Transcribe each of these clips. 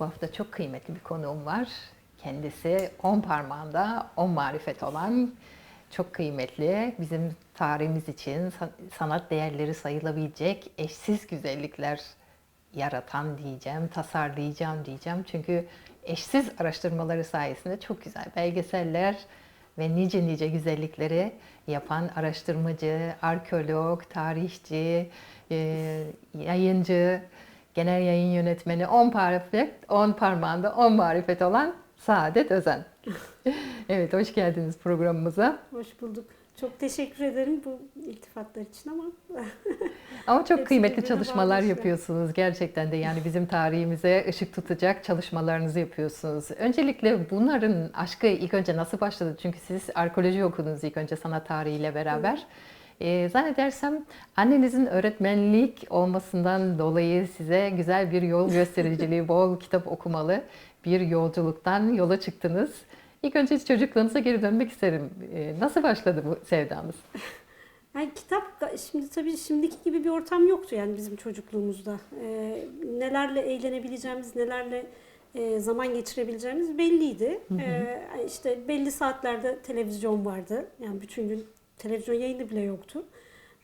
Bu hafta çok kıymetli bir konuğum var. Kendisi on parmağında on marifet olan çok kıymetli, bizim tarihimiz için san- sanat değerleri sayılabilecek eşsiz güzellikler yaratan diyeceğim, tasarlayacağım diyeceğim. Çünkü eşsiz araştırmaları sayesinde çok güzel belgeseller ve nice nice güzellikleri yapan araştırmacı, arkeolog, tarihçi, yayıncı, genel yayın yönetmeni 10 marifet, 10 parmağında 10 marifet olan Saadet Özen. evet, hoş geldiniz programımıza. Hoş bulduk. Çok teşekkür ederim bu iltifatlar için ama Ama çok kıymetli çalışmalar yapıyorsunuz gerçekten de. Yani bizim tarihimize ışık tutacak çalışmalarınızı yapıyorsunuz. Öncelikle bunların aşkı ilk önce nasıl başladı? Çünkü siz arkeoloji okudunuz ilk önce sanat tarihiyle beraber. Ee, zannedersem annenizin öğretmenlik olmasından dolayı size güzel bir yol göstericiliği, bol kitap okumalı bir yolculuktan yola çıktınız. İlk önce çocukluğunuza geri dönmek isterim. Ee, nasıl başladı bu sevdanız? yani kitap şimdi tabii şimdiki gibi bir ortam yoktu yani bizim çocukluğumuzda. Ee, nelerle eğlenebileceğimiz, nelerle e, zaman geçirebileceğimiz belliydi. Ee, işte belli saatlerde televizyon vardı. Yani bütün gün televizyon yayını bile yoktu.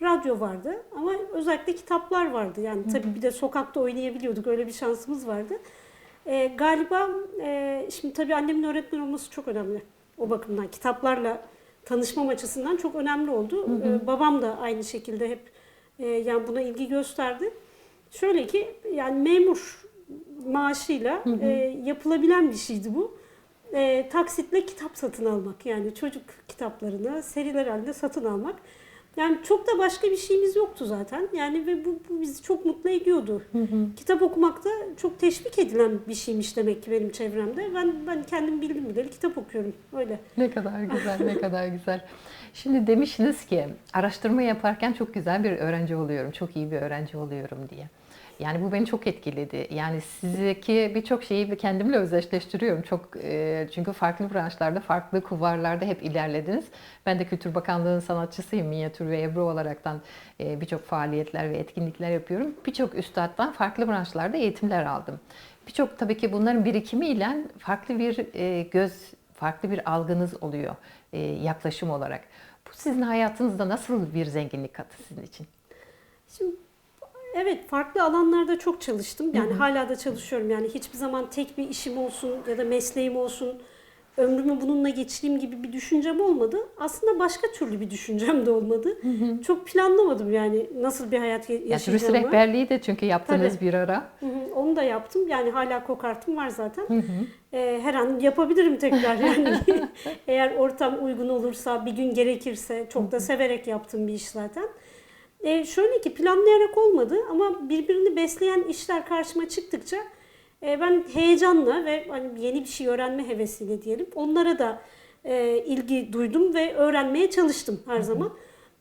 Radyo vardı ama özellikle kitaplar vardı. Yani tabii bir de sokakta oynayabiliyorduk. Öyle bir şansımız vardı. Ee, galiba e, şimdi tabii annemin öğretmen olması çok önemli. O bakımdan kitaplarla tanışmam açısından çok önemli oldu. Ee, babam da aynı şekilde hep e, yani buna ilgi gösterdi. Şöyle ki yani memur maaşıyla e, yapılabilen bir şeydi bu. E, taksitle kitap satın almak yani çocuk kitaplarını seriler halinde satın almak. Yani çok da başka bir şeyimiz yoktu zaten. Yani ve bu, bu bizi çok mutlu ediyordu. Kitap okumak da çok teşvik edilen bir şeymiş demek ki benim çevremde. Ben ben kendim bildim bileli kitap okuyorum. Öyle. Ne kadar güzel, ne kadar güzel. Şimdi demişsiniz ki araştırma yaparken çok güzel bir öğrenci oluyorum, çok iyi bir öğrenci oluyorum diye. Yani bu beni çok etkiledi. Yani sizdeki birçok şeyi kendimle özdeşleştiriyorum. Çok e, çünkü farklı branşlarda, farklı kulvarlarda hep ilerlediniz. Ben de Kültür Bakanlığı'nın sanatçısıyım. Minyatür ve Ebru olaraktan e, birçok faaliyetler ve etkinlikler yapıyorum. Birçok üstaddan farklı branşlarda eğitimler aldım. Birçok tabii ki bunların birikimiyle farklı bir e, göz, farklı bir algınız oluyor e, yaklaşım olarak. Bu sizin hayatınızda nasıl bir zenginlik kattı sizin için? Şimdi evet farklı alanlarda çok çalıştım. Yani hala da çalışıyorum. Yani hiçbir zaman tek bir işim olsun ya da mesleğim olsun, ömrümü bununla geçireyim gibi bir düşüncem olmadı. Aslında başka türlü bir düşüncem de olmadı. Çok planlamadım yani nasıl bir hayat ya- Ya turist yaşayacağımı. rehberliği de çünkü yaptığınız Tabii. bir ara. Hı hı, Onu da yaptım. Yani hala kokartım var zaten. Ee, her an yapabilirim tekrar yani. Eğer ortam uygun olursa, bir gün gerekirse çok da severek yaptığım bir iş zaten. Ee, şöyle ki planlayarak olmadı ama birbirini besleyen işler karşıma çıktıkça e, ben heyecanla ve hani yeni bir şey öğrenme hevesiyle diyelim onlara da e, ilgi duydum ve öğrenmeye çalıştım her zaman.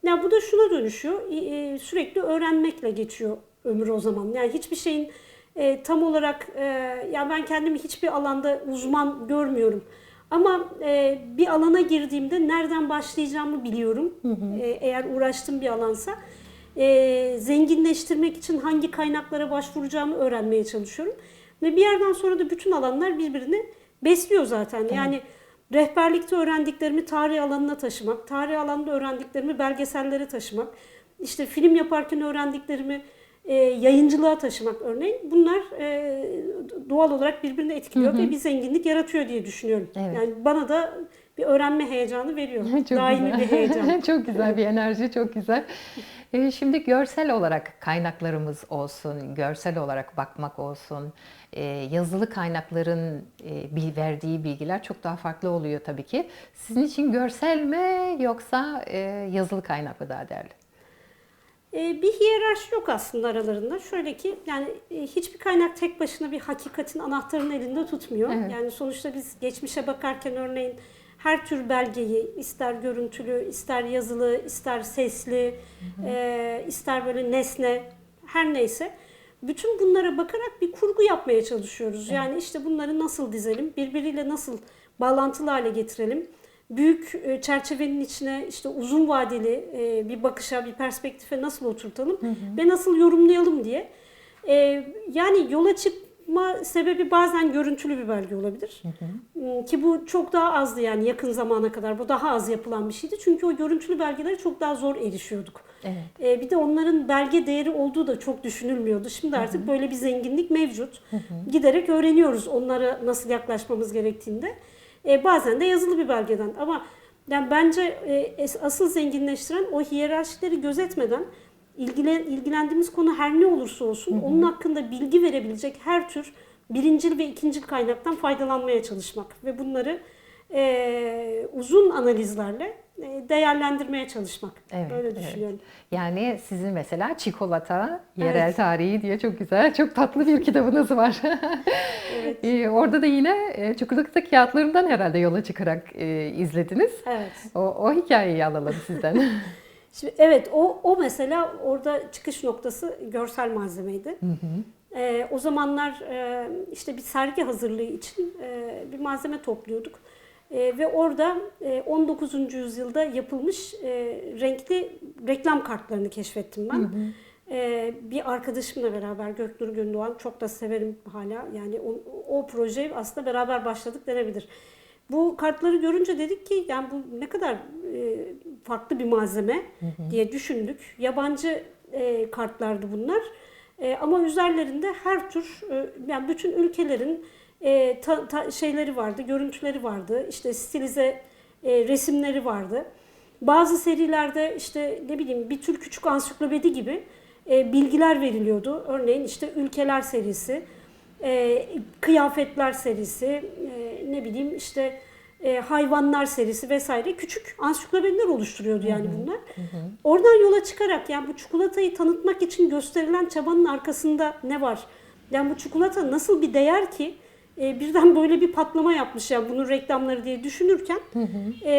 Ya bu da şuna dönüşüyor. e, Sürekli öğrenmekle geçiyor ömür o zaman. Yani hiçbir şeyin e, tam olarak e, ya ben kendimi hiçbir alanda uzman görmüyorum. Ama e, bir alana girdiğimde nereden başlayacağımı biliyorum. E, eğer uğraştığım bir alansa e, zenginleştirmek için hangi kaynaklara başvuracağımı öğrenmeye çalışıyorum. Ve bir yerden sonra da bütün alanlar birbirini besliyor zaten. Yani rehberlikte öğrendiklerimi tarih alanına taşımak, tarih alanında öğrendiklerimi belgesellere taşımak, işte film yaparken öğrendiklerimi e, yayıncılığa taşımak örneğin bunlar e, doğal olarak birbirini etkiliyor ve bir zenginlik yaratıyor diye düşünüyorum. Evet. Yani bana da bir öğrenme heyecanı veriyor. Çok Daimi güzel. bir heyecan. çok güzel bir enerji, çok güzel. Ee, Şimdi görsel olarak kaynaklarımız olsun, görsel olarak bakmak olsun, e, yazılı kaynakların e, verdiği bilgiler çok daha farklı oluyor tabii ki. Sizin için görsel mi yoksa e, yazılı kaynak mı daha değerli? Bir hiyerarşi yok aslında aralarında. Şöyle ki yani hiçbir kaynak tek başına bir hakikatin anahtarını elinde tutmuyor. Evet. Yani sonuçta biz geçmişe bakarken örneğin her tür belgeyi ister görüntülü, ister yazılı, ister sesli, e, ister böyle nesne her neyse bütün bunlara bakarak bir kurgu yapmaya çalışıyoruz. Yani işte bunları nasıl dizelim, birbiriyle nasıl bağlantılı hale getirelim. Büyük e, çerçevenin içine işte uzun vadeli e, bir bakışa, bir perspektife nasıl oturtalım ve nasıl yorumlayalım diye. E, Yani yola çık olma sebebi bazen görüntülü bir belge olabilir. Hmm, Ki bu çok daha azdı yani yakın zamana kadar. Bu daha az yapılan bir şeydi. Çünkü o görüntülü belgelere çok daha zor erişiyorduk. Evet. Ee, bir de onların belge değeri olduğu da çok düşünülmüyordu. Şimdi artık böyle bir zenginlik mevcut. Giderek öğreniyoruz onlara nasıl yaklaşmamız gerektiğinde. Ee, bazen de yazılı bir belgeden ama yani bence e, asıl zenginleştiren o hiyerarşileri gözetmeden ilgilen, ilgilendiğimiz konu her ne olursa olsun onun hakkında bilgi verebilecek her tür birincil ve ikincil kaynaktan faydalanmaya çalışmak ve bunları e, uzun analizlerle e, değerlendirmeye çalışmak. Evet, Öyle evet. düşünüyorum. Yani sizin mesela çikolata, yerel Evet. tarihi diye çok güzel, çok tatlı bir kitabınız var. Evet. Ee, Orada da yine e, çikolata kağıtlarından herhalde yola çıkarak e, izlediniz. Evet. O, o hikayeyi alalım sizden. Şimdi evet o o mesela orada çıkış noktası görsel malzemeydi. Ee, o zamanlar e, işte bir sergi hazırlığı için e, bir malzeme topluyorduk. E, ve orada e, 19. yüzyılda yapılmış e, renkli reklam kartlarını keşfettim ben. E, bir arkadaşımla beraber Göknur Gündoğan çok da severim hala. Yani o, o proje aslında beraber başladık denebilir. Bu kartları görünce dedik ki yani bu ne kadar e, farklı bir malzeme diye düşündük. Yabancı e, kartlardı bunlar. E, ama üzerlerinde her tür e, yani bütün ülkelerin e, ta- ta- şeyleri vardı, görüntüleri vardı. İşte stilize e, resimleri vardı. Bazı serilerde işte ne bileyim bir tür küçük ansiklopedi gibi e, bilgiler veriliyordu. Örneğin işte ülkeler serisi, e, kıyafetler serisi, e, ne bileyim işte e, hayvanlar serisi vesaire küçük ansiklopediler oluşturuyordu yani bunlar. Oradan yola çıkarak yani bu çikolatayı tanıtmak için gösterilen çabanın arkasında ne var? Yani bu çikolata nasıl bir değer ki e, birden böyle bir patlama yapmış yani bunun reklamları diye düşünürken e,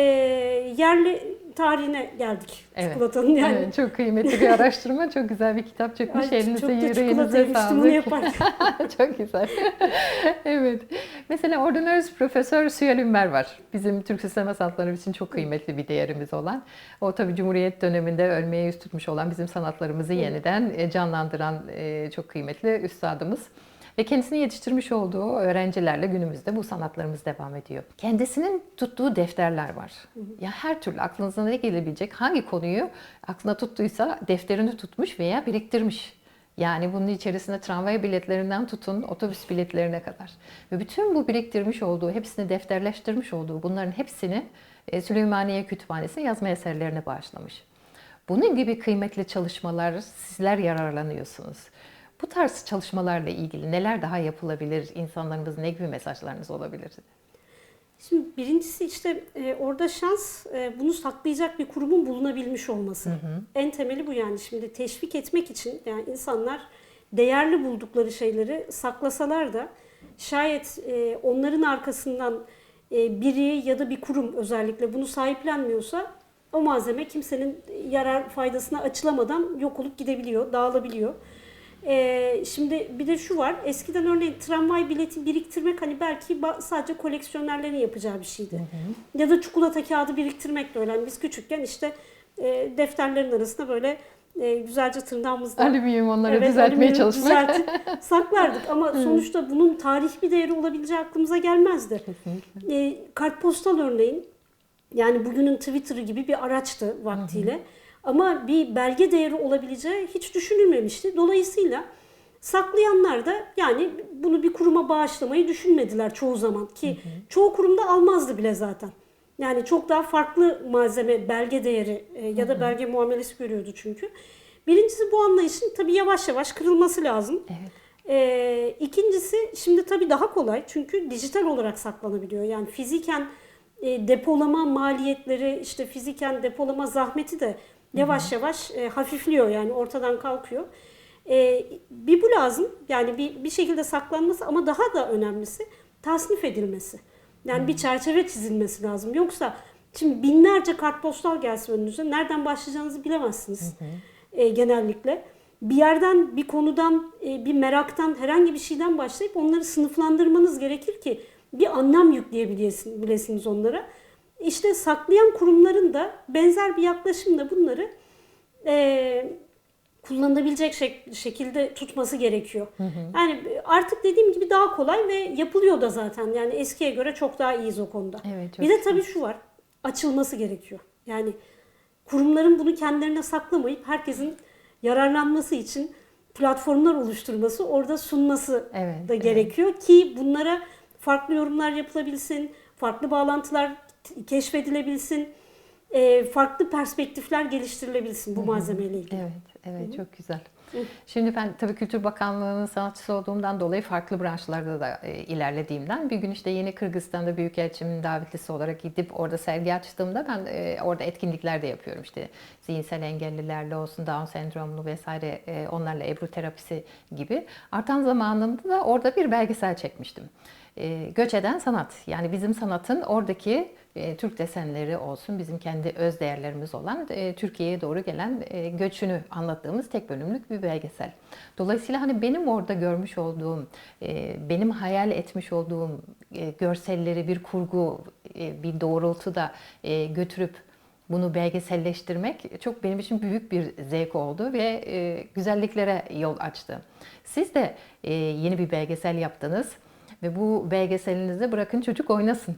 yerli tarihine geldik Evet. çikolatanın yani. Evet, çok kıymetli bir araştırma, çok güzel bir kitap çıkmış. Ay, Elinize, çok yüreğinize bunu sağlık. yaparken. Çok güzel. evet. Mesela Ordinarius Profesör Süheyl Ünver var. Bizim Türk Sistema Sanatları için çok kıymetli bir değerimiz olan. O tabii Cumhuriyet döneminde ölmeye yüz tutmuş olan bizim sanatlarımızı yeniden e, canlandıran e, çok kıymetli üstadımız. Ve kendisini yetiştirmiş olduğu öğrencilerle günümüzde bu sanatlarımız devam ediyor. Kendisinin tuttuğu defterler var. Ya her türlü aklınıza ne gelebilecek, hangi konuyu aklına tuttuysa defterini tutmuş veya biriktirmiş. Yani bunun içerisinde tramvay biletlerinden tutun otobüs biletlerine kadar. Ve bütün bu biriktirmiş olduğu, hepsini defterleştirmiş olduğu bunların hepsini e, Süleymaniye Kütüphanesi'ne yazma eserlerine bağışlamış. Bunun gibi kıymetli çalışmalar sizler yararlanıyorsunuz. Bu tarz çalışmalarla ilgili neler daha yapılabilir? İnsanlarımız ne gibi mesajlarınız olabilir? Şimdi birincisi işte e, orada şans e, bunu saklayacak bir kurumun bulunabilmiş olması. En temeli bu yani. Şimdi teşvik etmek için yani insanlar değerli buldukları şeyleri saklasalar da şayet e, onların arkasından e, biri ya da bir kurum özellikle bunu sahiplenmiyorsa o malzeme kimsenin yarar faydasına açılamadan yok olup gidebiliyor, dağılabiliyor. Ee, şimdi bir de şu var. Eskiden örneğin tramvay bileti biriktirmek hani belki sadece koleksiyonerlerin yapacağı bir şeydi. Ya da çikolata kağıdı biriktirmek de öyle. Hani biz küçükken işte e, defterlerin arasında böyle e, güzelce tırnağımızla Alüminyum onları Evet, düzeltmeye çalışmak. düzeltip saklardık ama sonuçta bunun tarih bir değeri olabileceği aklımıza gelmezdi. Kesinlikle. E, kartpostal örneğin yani bugünün Twitter'ı gibi bir araçtı vaktiyle. Ama bir belge değeri olabileceği hiç düşünülmemişti. Dolayısıyla saklayanlar da yani bunu bir kuruma bağışlamayı düşünmediler çoğu zaman ki çoğu kurumda almazdı bile zaten. Yani çok daha farklı malzeme, belge değeri e, ya da belge muamelesi görüyordu çünkü. Birincisi bu anlayışın tabii yavaş yavaş kırılması lazım. Evet. Ee, ikincisi şimdi tabii daha kolay çünkü dijital olarak saklanabiliyor. Yani fiziken e, depolama maliyetleri işte fiziken depolama zahmeti de yavaş yavaş e, hafifliyor yani ortadan kalkıyor. E, bir bu lazım yani bir, bir şekilde saklanması ama daha da önemlisi tasnif edilmesi. Yani bir çerçeve çizilmesi lazım. Yoksa şimdi binlerce kartpostal gelsin önünüze nereden başlayacağınızı bilemezsiniz e, genellikle. Bir yerden, bir konudan, e, bir meraktan, herhangi bir şeyden başlayıp onları sınıflandırmanız gerekir ki bir anlam yükleyebilirsiniz onlara. İşte saklayan kurumların da benzer bir yaklaşımla bunları e, kullanılabilecek şek- şekilde tutması gerekiyor. Yani artık dediğim gibi daha kolay ve yapılıyor da zaten. Yani eskiye göre çok daha iyiyiz o konuda. Evet, bir de tabii şu var. Açılması gerekiyor. Yani kurumların bunu kendilerine saklamayıp herkesin yararlanması için platformlar oluşturması, orada sunması Evet, da evet. gerekiyor ki bunlara farklı yorumlar yapılabilsin, farklı bağlantılar keşfedilebilsin, e, farklı perspektifler geliştirilebilsin bu malzemeyle ilgili. Evet, evet çok güzel. Şimdi ben tabii Kültür Bakanlığı'nın sanatçısı olduğumdan dolayı farklı branşlarda da e, ilerlediğimden bir gün işte yeni Kırgızistan'da Büyükelçimin davetlisi olarak gidip orada sergi açtığımda ben e, orada etkinlikler de yapıyorum. İşte zihinsel engellilerle olsun, Down sendromlu vesaire e, onlarla Ebru terapisi gibi. Artan zamanımda da orada bir belgesel çekmiştim. E, göç eden sanat. Yani bizim sanatın oradaki e, Türk desenleri olsun, bizim kendi öz değerlerimiz olan e, Türkiye'ye doğru gelen e, göçünü anlattığımız tek bölümlük bir belgesel. Dolayısıyla hani benim orada görmüş olduğum, benim hayal etmiş olduğum görselleri bir kurgu, bir doğrultuda götürüp bunu belgeselleştirmek çok benim için büyük bir zevk oldu ve güzelliklere yol açtı. Siz de yeni bir belgesel yaptınız ve bu belgeselinizde bırakın çocuk oynasın.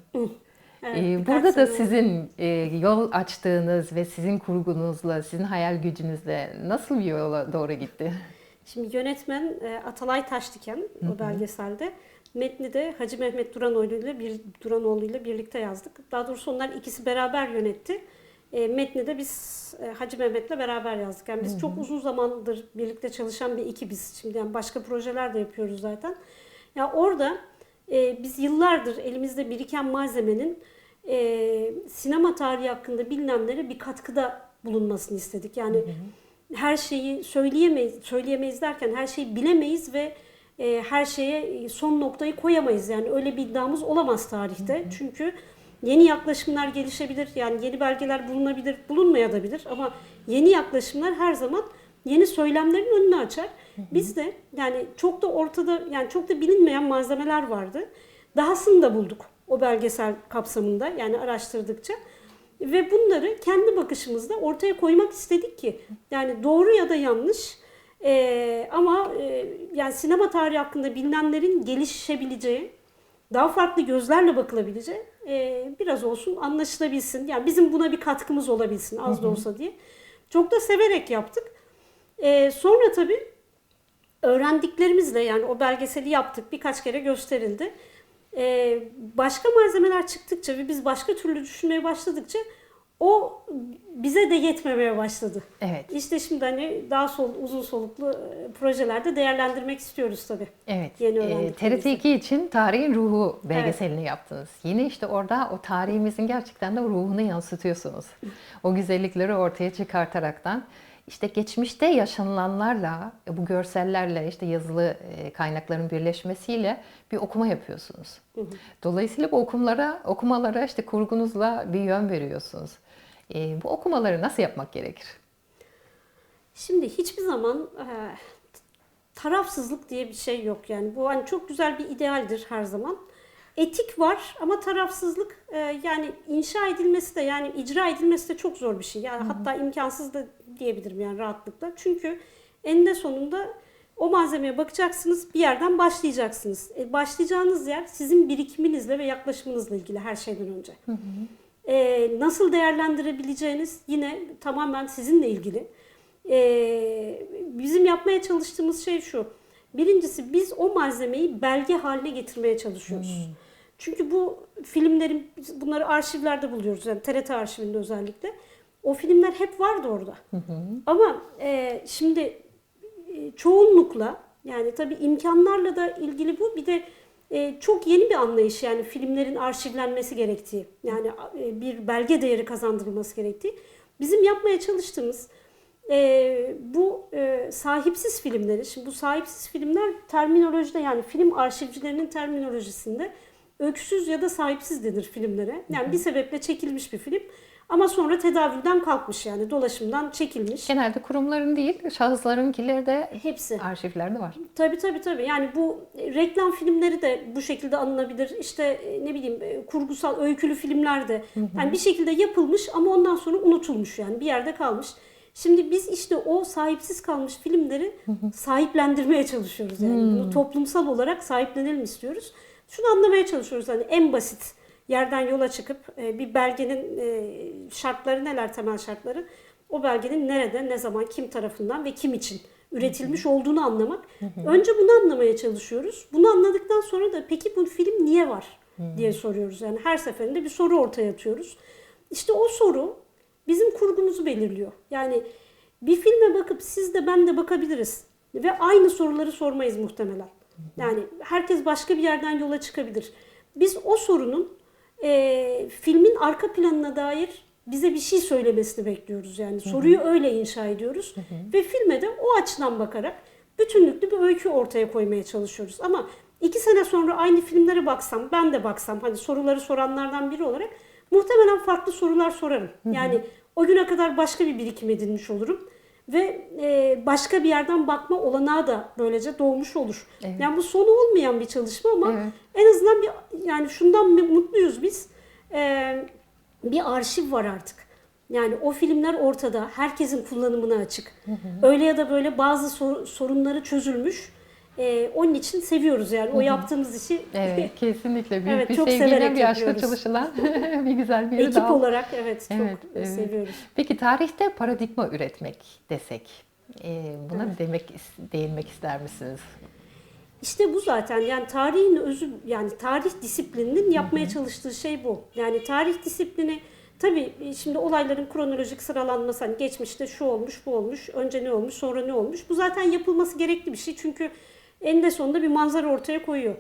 Evet, Ee, Burada da sizin e, yol açtığınız ve sizin kurgunuzla, sizin hayal gücünüzle nasıl bir yola doğru gitti? Şimdi yönetmen e, Atalay Taşdiken o belgeselde. Metni de Hacı Mehmet Duranoğlu ile bir Duranoğlu ile birlikte yazdık. Daha doğrusu onlar ikisi beraber yönetti. E, metni de biz e, Hacı Mehmet'le beraber yazdık. Yani biz çok uzun zamandır birlikte çalışan bir ekibiz. Şimdi yani başka projeler de yapıyoruz zaten. Ya orada e, biz yıllardır elimizde biriken malzemenin e, sinema tarihi hakkında bilinenlere bir katkıda bulunmasını istedik. Yani her şeyi söyleyemeyiz, söyleyemeyiz derken her şeyi bilemeyiz ve e, her şeye son noktayı koyamayız. Yani öyle bir iddiamız olamaz tarihte. Çünkü yeni yaklaşımlar gelişebilir. Yani yeni belgeler bulunabilir, bulunmayabilir ama yeni yaklaşımlar her zaman yeni söylemlerin önünü açar. Biz de yani çok da ortada yani çok da bilinmeyen malzemeler vardı. Dahasını da bulduk o belgesel kapsamında yani araştırdıkça. Ve bunları kendi bakışımızda ortaya koymak istedik ki yani doğru ya da yanlış eee, ama eee, yani sinema tarihi hakkında bilinenlerin gelişebileceği, daha farklı gözlerle bakılabileceği eee, biraz olsun anlaşılabilsin. Yani bizim buna bir katkımız olabilsin az da olsa diye. Çok da severek yaptık. Eee, sonra tabii öğrendiklerimizle yani o belgeseli yaptık birkaç kere gösterildi. Ee, başka malzemeler çıktıkça ve biz başka türlü düşünmeye başladıkça o bize de yetmemeye başladı. Evet, İşte şimdi hani daha sol, uzun soluklu e, projelerde değerlendirmek istiyoruz tabii. evet. Yeni Ee, öğrendiklerimizi. TRT2 için Tarihin Ruhu belgeselini yaptınız. Yine işte orada o tarihimizin gerçekten de ruhunu yansıtıyorsunuz. O güzellikleri ortaya çıkartaraktan işte geçmişte yaşanılanlarla, bu görsellerle, işte yazılı e, kaynakların birleşmesiyle bir okuma yapıyorsunuz. Dolayısıyla bu okumalara, okumalara işte kurgunuzla bir yön veriyorsunuz. E, bu okumaları nasıl yapmak gerekir? Şimdi hiçbir zaman e, tarafsızlık diye bir şey yok yani. Bu hani çok güzel bir idealdir her zaman. Etik var ama tarafsızlık e, yani inşa edilmesi de yani icra edilmesi de çok zor bir şey. Yani hatta imkansız da diyebilirim yani rahatlıkla. Çünkü eninde sonunda o malzemeye bakacaksınız, bir yerden başlayacaksınız. E, başlayacağınız yer sizin birikiminizle ve yaklaşımınızla ilgili her şeyden önce. E, nasıl değerlendirebileceğiniz yine tamamen sizinle ilgili. E, bizim yapmaya çalıştığımız şey şu. Birincisi biz o malzemeyi belge haline getirmeye çalışıyoruz. Çünkü bu filmlerin, bunları arşivlerde buluyoruz. Yani TRT arşivinde özellikle. O filmler hep vardı orada. Ama e, şimdi e, çoğunlukla yani tabii imkanlarla da ilgili bu. Bir de e, çok yeni bir anlayış yani filmlerin arşivlenmesi gerektiği. Yani e, bir belge değeri kazandırılması gerektiği. Bizim yapmaya çalıştığımız e, bu e, sahipsiz filmleri, şimdi bu sahipsiz filmler terminolojide yani film arşivcilerinin terminolojisinde öksüz ya da sahipsiz denir filmlere. Yani bir sebeple çekilmiş bir film ama sonra tedavülden kalkmış yani dolaşımdan çekilmiş. Genelde kurumların değil, şahıslarınkileri de Hepsi. arşivlerde var. Tabii tabii tabii. Yani bu reklam filmleri de bu şekilde alınabilir. İşte e, ne bileyim e, kurgusal öykülü filmler de yani bir şekilde yapılmış ama ondan sonra unutulmuş yani bir yerde kalmış. Şimdi biz işte o sahipsiz kalmış filmleri sahiplendirmeye çalışıyoruz. Yani bunu toplumsal olarak sahiplenelim istiyoruz. Şunu anlamaya çalışıyoruz. Hani en basit yerden yola çıkıp e, bir belgenin e, şartları neler temel şartları? O belgenin nerede, ne zaman, kim tarafından ve kim için üretilmiş olduğunu anlamak. Önce bunu anlamaya çalışıyoruz. Bunu anladıktan sonra da peki bu film niye var diye soruyoruz. Yani her seferinde bir soru ortaya atıyoruz. İşte o soru bizim kurgumuzu belirliyor. Yani bir filme bakıp siz de ben de bakabiliriz ve aynı soruları sormayız muhtemelen. Yani herkes başka bir yerden yola çıkabilir. Biz o sorunun e, filmin arka planına dair bize bir şey söylemesini bekliyoruz. Yani soruyu öyle inşa ediyoruz ve filme de o açıdan bakarak bütünlüklü bir öykü ortaya koymaya çalışıyoruz. Ama iki sene sonra aynı filmlere baksam, ben de baksam, hani soruları soranlardan biri olarak muhtemelen farklı sorular sorarım. Yani o güne kadar başka bir birikim edinmiş olurum ve e, başka bir yerden bakma olanağı da böylece doğmuş olur. Evet. Yani bu sonu olmayan bir çalışma ama Evet. en azından bir yani şundan mutluyuz biz. E, bir arşiv var artık. Yani o filmler ortada. Herkesin kullanımına açık. Öyle ya da böyle bazı sor- sorunları çözülmüş. E, onun için seviyoruz yani. O yaptığımız işi Evet, kesinlikle büyük Evet, bir çok sevgiyle severek bir aşkla çalışılan bir güzel bir ekip dal. olarak evet çok Evet, evet. seviyoruz. Peki tarihte paradigma üretmek desek, e, buna demek değinmek ister misiniz? İşte bu zaten yani tarihin özü yani tarih disiplininin yapmaya çalıştığı şey bu. Yani tarih disiplini tabii şimdi olayların kronolojik sıralanması hani geçmişte şu olmuş bu olmuş önce ne olmuş sonra ne olmuş bu zaten yapılması gerekli bir şey çünkü eninde sonunda bir manzara ortaya koyuyor.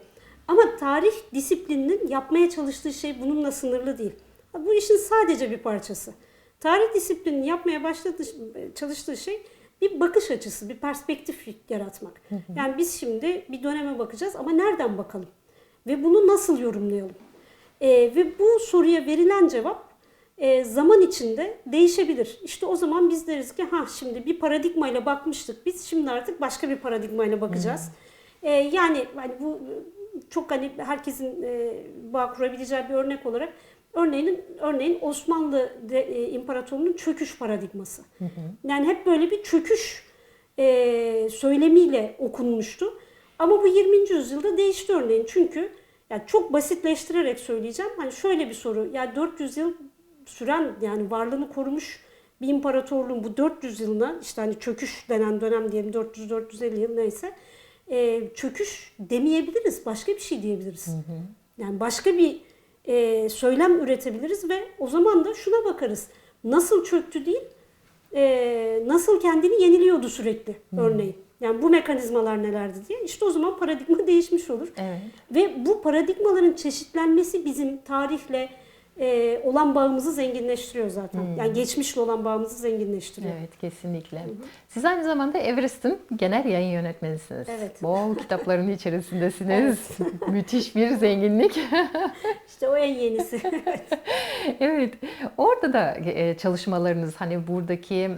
Ama tarih disiplininin yapmaya çalıştığı şey bununla sınırlı değil. Bu işin sadece bir parçası. Tarih disiplininin yapmaya başladığı, çalıştığı şey bir bakış açısı, bir perspektif yaratmak. Yani biz şimdi bir döneme bakacağız ama nereden bakalım? Ve bunu nasıl yorumlayalım? Ee, ve bu soruya verilen cevap e, zaman içinde değişebilir. İşte o zaman biz deriz ki ha şimdi bir paradigmayla bakmıştık biz şimdi artık başka bir paradigmayla bakacağız. Ee, yani hani bu çok hani herkesin e, bağ kurabileceği bir örnek olarak örneğin örneğin Osmanlı de, e, İmparatorluğu'nun çöküş paradigması. Yani hep böyle bir çöküş e, söylemiyle okunmuştu. Ama bu 20. yüzyılda değişti örneğin. Çünkü yani çok basitleştirerek söyleyeceğim. Hani şöyle bir soru. Yani 400 yıl süren yani varlığını korumuş bir imparatorluğun bu 400 yılına işte hani çöküş denen dönem diyelim 400-450 yıl neyse e, çöküş demeyebiliriz. Başka bir şey diyebiliriz. Yani başka bir e, söylem üretebiliriz ve o zaman da şuna bakarız. Nasıl çöktü değil, e, nasıl kendini yeniliyordu sürekli örneğin. Yani bu mekanizmalar nelerdi diye. İşte o zaman paradigma değişmiş olur. Evet. Ve bu paradigmaların çeşitlenmesi bizim tarihle e, olan bağımızı zenginleştiriyor zaten. Yani geçmişle olan bağımızı zenginleştiriyor. Evet, kesinlikle. Siz aynı zamanda Everest'in genel yayın yönetmenisiniz. Evet. Bol kitapların içerisindesiniz. Müthiş bir zenginlik. İşte o en yenisi. Evet, orada da e, çalışmalarınız hani buradaki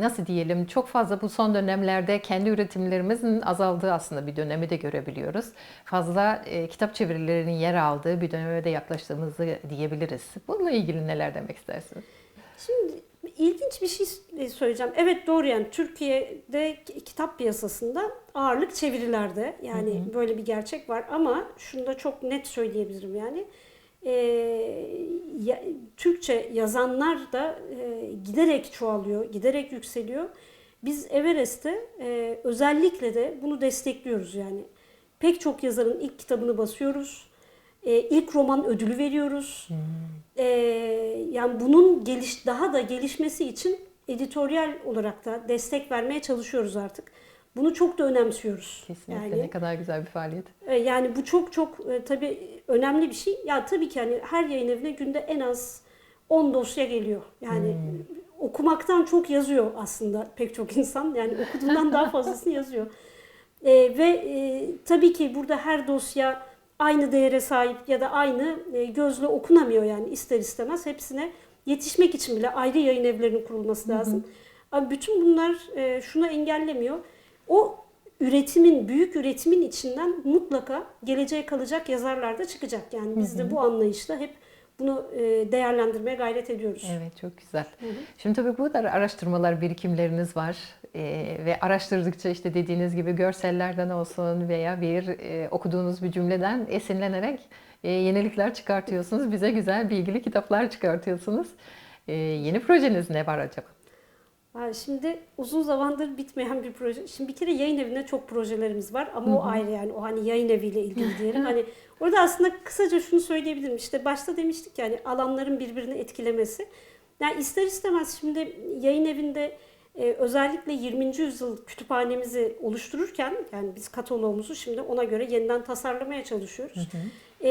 nasıl diyelim çok fazla bu son dönemlerde kendi üretimlerimizin azaldığı aslında bir dönemi de görebiliyoruz. Fazla e, kitap çevirilerinin yer aldığı bir döneme de yaklaştığımızı diyebiliriz. Bununla ilgili neler demek istersiniz? Şimdi ilginç bir şey söyleyeceğim. Evet doğru yani Türkiye'de kitap piyasasında ağırlık çevirilerde. Yani böyle bir gerçek var ama şunu da çok net söyleyebilirim yani. Ee, ya- Türkçe yazanlar da e, giderek çoğalıyor, giderek yükseliyor. Biz Everest'te e, özellikle de bunu destekliyoruz yani. Pek çok yazarın ilk kitabını basıyoruz. E, ilk roman ödülü veriyoruz. E, yani bunun geliş daha da gelişmesi için editoryal olarak da destek vermeye çalışıyoruz artık. Bunu çok da önemsiyoruz. Kesinlikle Yani ne kadar güzel bir faaliyet. e, Yani bu çok çok e, tabii önemli bir şey. Ya tabii ki hani her yayın evine günde en az 10 dosya geliyor. Yani okumaktan çok yazıyor aslında pek çok insan. Yani okuduğundan daha fazlasını yazıyor. E, ve e, tabii ki burada her dosya aynı değere sahip ya da aynı e, gözle okunamıyor yani ister istemez. Hepsine yetişmek için bile ayrı yayın evlerinin kurulması lazım. Ama bütün bunlar e, şunu engellemiyor. O üretimin, büyük üretimin içinden mutlaka geleceğe kalacak yazarlar da çıkacak. Yani biz de bu anlayışla hep bunu e, değerlendirmeye gayret ediyoruz. Evet çok güzel. Şimdi tabii bu kadar araştırmalar, birikimleriniz var Ee, ve araştırdıkça işte dediğiniz gibi görsellerden olsun veya bir e, okuduğunuz bir cümleden esinlenerek e, yenilikler çıkartıyorsunuz. Bize güzel bilgili kitaplar çıkartıyorsunuz. Yeni projeniz ne var acaba? Şimdi uzun zamandır bitmeyen bir proje. Şimdi bir kere yayın evinde çok projelerimiz var ama o ayrı yani o hani yayın eviyle ilgili diyelim. hani orada aslında kısaca şunu söyleyebilirim. İşte başta demiştik yani alanların birbirini etkilemesi. Yani ister istemez şimdi yayın evinde e, özellikle 20. yüzyıl kütüphanemizi oluştururken yani biz kataloğumuzu şimdi ona göre yeniden tasarlamaya çalışıyoruz. E,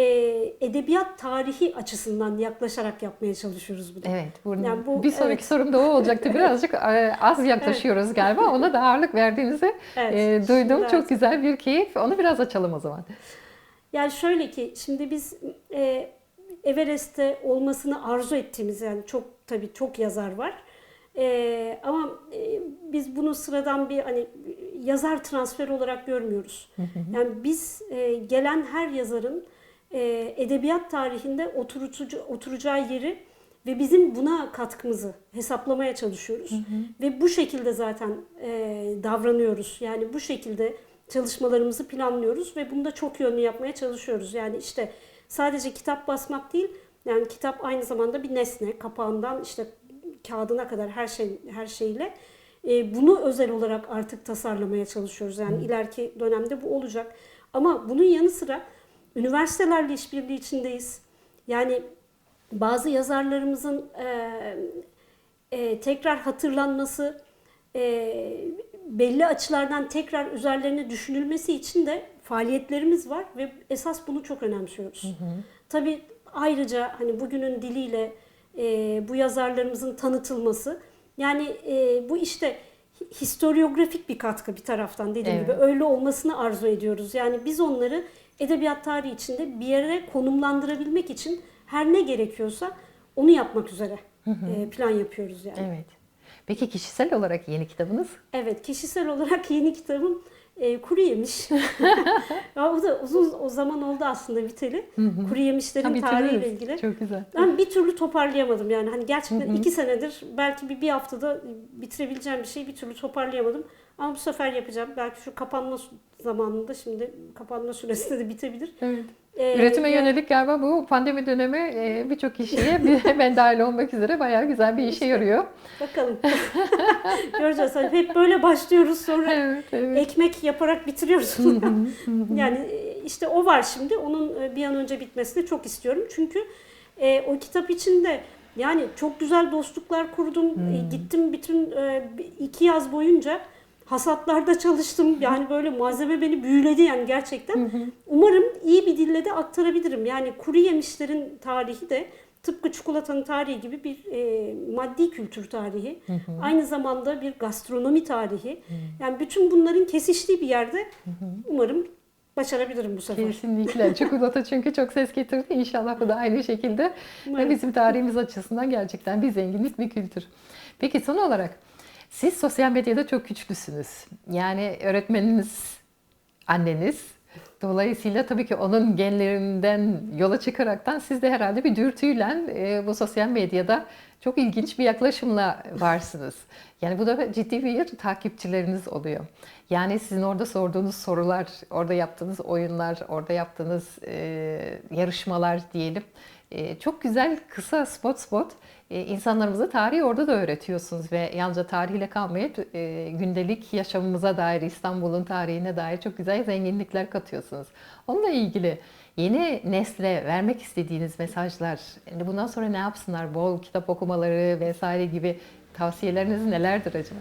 edebiyat tarihi açısından yaklaşarak yapmaya çalışıyoruz bunu. Evet, bu, Yani bu- bir sonraki evet. sorum da o olacaktı. Birazcık e, az yaklaşıyoruz galiba. Ona da ağırlık verdiğinizi Evet, e, duydum. Çok güzel bir keyif. Onu biraz açalım o zaman. Yani şöyle ki şimdi biz e, Everest'te olmasını arzu ettiğimiz yani çok tabii çok yazar var. E, ama e, biz bunu sıradan bir hani yazar transferi olarak görmüyoruz. Yani biz e, gelen her yazarın e, edebiyat tarihinde oturucu, oturacağı yeri ve bizim buna katkımızı hesaplamaya çalışıyoruz. Ve bu şekilde zaten e, davranıyoruz. Yani bu şekilde çalışmalarımızı planlıyoruz ve bunu da çok yönlü yapmaya çalışıyoruz. Yani işte sadece kitap basmak değil, yani kitap aynı zamanda bir nesne. Kapağından işte kağıdına kadar her şey her şeyle e, bunu özel olarak artık tasarlamaya çalışıyoruz. Yani ileriki dönemde bu olacak. Ama bunun yanı sıra üniversitelerle işbirliği içindeyiz. Yani bazı yazarlarımızın e, e, tekrar hatırlanması, e, belli açılardan tekrar üzerlerine düşünülmesi için de faaliyetlerimiz var ve esas bunu çok önemsiyoruz. Tabii ayrıca hani bugünün diliyle e, bu yazarlarımızın tanıtılması, yani e, bu işte hi- historiografik bir katkı bir taraftan dediğim Evet. gibi öyle olmasını arzu ediyoruz. Yani biz onları edebiyat tarihi içinde bir yere konumlandırabilmek için her ne gerekiyorsa onu yapmak üzere e, plan yapıyoruz yani. Evet. Peki kişisel olarak yeni kitabınız? Evet, kişisel olarak yeni kitabım e, kuru yemiş. ya o da uzun o zaman oldu aslında biteli. Kuru yemişlerin tarihiyle ilgili. Çok güzel. Ben bir türlü toparlayamadım yani hani gerçekten iki senedir belki bir, bir haftada bitirebileceğim bir şeyi bir türlü toparlayamadım. Ama bu sefer yapacağım. Belki şu kapanma zamanında şimdi kapanma süresinde de bitebilir. Evet. Ee, Üretime yani- yönelik galiba bu pandemi dönemi e, birçok kişiye ben dahil olmak üzere bayağı güzel bir işe yarıyor. Bakalım. Göreceğiz. Hani hep böyle başlıyoruz sonra Evet, evet. ekmek yaparak bitiriyoruz. yani e, işte o var şimdi. Onun e, bir an önce bitmesini çok istiyorum. Çünkü e, o kitap içinde yani çok güzel dostluklar kurdum. E, gittim bütün e, iki yaz boyunca hasatlarda çalıştım. Yani böyle malzeme beni büyüledi yani gerçekten. Umarım iyi bir dille de aktarabilirim. Yani kuru yemişlerin tarihi de tıpkı çikolatanın tarihi gibi bir e, maddi kültür tarihi. Aynı zamanda bir gastronomi tarihi. Yani bütün bunların kesiştiği bir yerde umarım başarabilirim bu sefer. Kesinlikle. Çikolata çünkü çok ses getirdi. İnşallah bu da aynı şekilde Umarım. bizim tarihimiz açısından gerçekten bir zenginlik, bir kültür. Peki son olarak siz sosyal medyada çok güçlüsünüz. Yani öğretmeniniz, anneniz. Dolayısıyla tabii ki onun genlerinden yola çıkaraktan siz de herhalde bir dürtüyle e, bu sosyal medyada çok ilginç bir yaklaşımla varsınız. Yani bu da ciddi bir takipçileriniz oluyor. Yani sizin orada sorduğunuz sorular, orada yaptığınız oyunlar, orada yaptığınız e, yarışmalar diyelim. E, çok güzel kısa spot spot e, insanlarımıza tarihi orada da öğretiyorsunuz ve yalnızca tarihle kalmayıp e, gündelik yaşamımıza dair, İstanbul'un tarihine dair çok güzel zenginlikler katıyorsunuz. Onunla ilgili yeni nesle vermek istediğiniz mesajlar, yani bundan sonra ne yapsınlar, bol kitap okumaları vesaire gibi tavsiyeleriniz nelerdir acaba?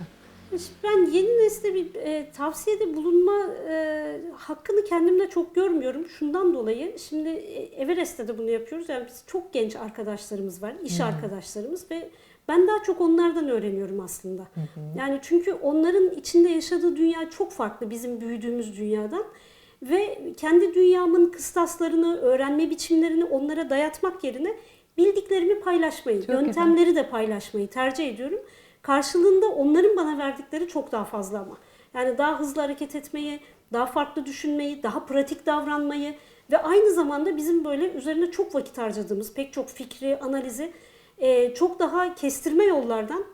Ben yeni nesle bir e, tavsiyede bulunma e, hakkını kendimde çok görmüyorum. Şundan dolayı şimdi e, Everest'te de bunu yapıyoruz. Yani biz çok genç arkadaşlarımız var, iş arkadaşlarımız ve ben daha çok onlardan öğreniyorum aslında. Yani çünkü onların içinde yaşadığı dünya çok farklı bizim büyüdüğümüz dünyadan. Ve kendi dünyamın kıstaslarını, öğrenme biçimlerini onlara dayatmak yerine bildiklerimi paylaşmayı, Çok güzel. yöntemleri de paylaşmayı tercih ediyorum. Karşılığında onların bana verdikleri çok daha fazla ama. Yani daha hızlı hareket etmeyi, daha farklı düşünmeyi, daha pratik davranmayı Ve aynı zamanda bizim böyle üzerine çok vakit harcadığımız pek çok fikri, analizi e, çok daha kestirme yollardan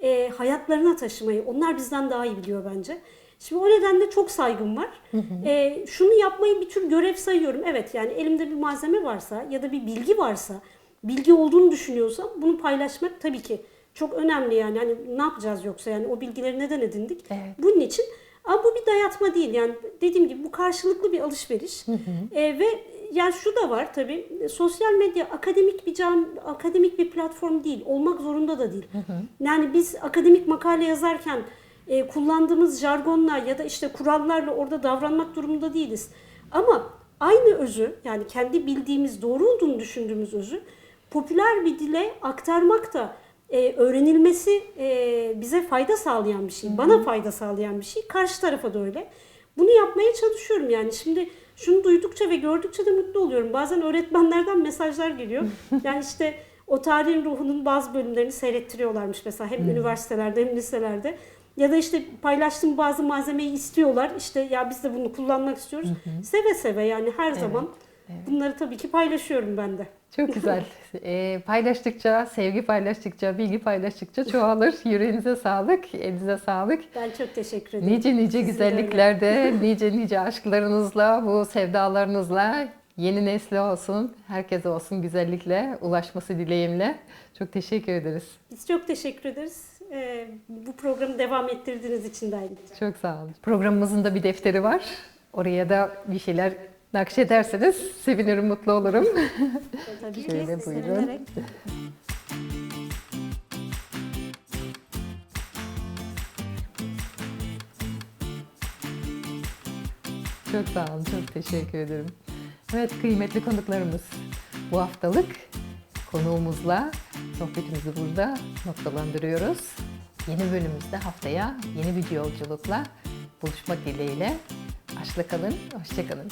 e, hayatlarına taşımayı onlar bizden daha iyi biliyor bence. Şimdi o nedenle çok saygım var. E, şunu yapmayı bir tür görev sayıyorum. Evet yani elimde bir malzeme varsa ya da bir bilgi varsa, bilgi olduğunu düşünüyorsam bunu paylaşmak tabii ki çok önemli yani. Hani ne yapacağız yoksa yani o bilgileri neden edindik? Evet. Bunun için ama bu bir dayatma değil yani dediğim gibi bu karşılıklı bir alışveriş E, ve yani şu da var tabii sosyal medya akademik bir cam akademik bir platform değil olmak zorunda da değil. Yani biz akademik makale yazarken e, kullandığımız jargonla ya da işte kurallarla orada davranmak durumunda değiliz. Ama aynı özü yani kendi bildiğimiz doğru olduğunu düşündüğümüz özü popüler bir dile aktarmak da e, öğrenilmesi e, bize fayda sağlayan bir şey. Bana fayda sağlayan bir şey. Karşı tarafa da öyle. Bunu yapmaya çalışıyorum yani. Şimdi şunu duydukça ve gördükçe de mutlu oluyorum. Bazen öğretmenlerden mesajlar geliyor. Yani işte o tarihin ruhunun bazı bölümlerini seyrettiriyorlarmış mesela hem üniversitelerde hem liselerde. Ya da işte paylaştığım bazı malzemeyi istiyorlar. İşte ya biz de bunu kullanmak istiyoruz. Seve seve yani her zaman bunları tabii ki paylaşıyorum ben de. Çok güzel. Ee, paylaştıkça, sevgi paylaştıkça, bilgi paylaştıkça çoğalır. Yüreğinize sağlık, elinize sağlık. Ben çok teşekkür ederim. Nice nice Sizin güzelliklerde, nice nice aşklarınızla, bu sevdalarınızla yeni nesli olsun, herkese olsun güzellikle ulaşması dileğimle. Çok teşekkür ederiz. Biz çok teşekkür ederiz. Ee, bu programı devam ettirdiğiniz için de ayrıca. Çok sağ olun. Programımızın da bir defteri var. Oraya da bir şeyler nakşederseniz sevinirim, mutlu olurum. Tabii ki Şöyle buyurun. Çok sağ olun, çok teşekkür ederim. Evet kıymetli konuklarımız bu haftalık konuğumuzla sohbetimizi burada noktalandırıyoruz. Yeni bölümümüzde haftaya yeni bir yolculukla buluşmak dileğiyle. Aşkla kalın, hoşça kalın.